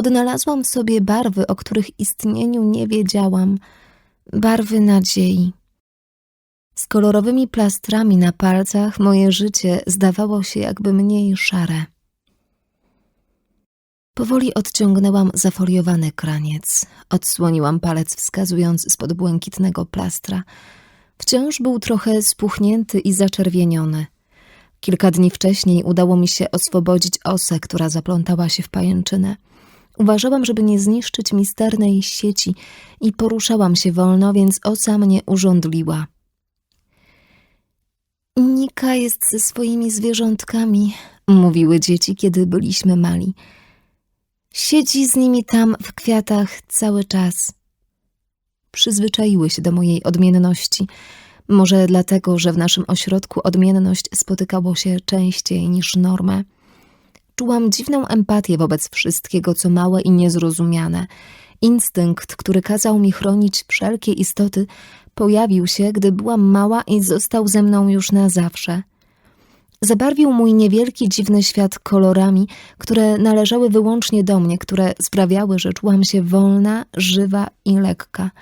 odnalazłam w sobie barwy, o których istnieniu nie wiedziałam, barwy nadziei. Z kolorowymi plastrami na palcach moje życie zdawało się jakby mniej szare. Powoli odciągnęłam zafoliowany kraniec. Odsłoniłam palec wskazując spod błękitnego plastra. Wciąż był trochę spuchnięty i zaczerwieniony. Kilka dni wcześniej udało mi się oswobodzić osę, która zaplątała się w pajęczynę. Uważałam, żeby nie zniszczyć misternej sieci i poruszałam się wolno, więc osa mnie urządliła. Nika jest ze swoimi zwierzątkami, mówiły dzieci, kiedy byliśmy mali. Siedzi z nimi tam w kwiatach cały czas. Przyzwyczaiły się do mojej odmienności. Może dlatego, że w naszym ośrodku odmienność spotykało się częściej niż normę. Czułam dziwną empatię wobec wszystkiego, co małe i niezrozumiane. Instynkt, który kazał mi chronić wszelkie istoty, pojawił się, gdy byłam mała i został ze mną już na zawsze. Zabarwił mój niewielki, dziwny świat kolorami, które należały wyłącznie do mnie, które sprawiały, że czułam się wolna, żywa i lekka –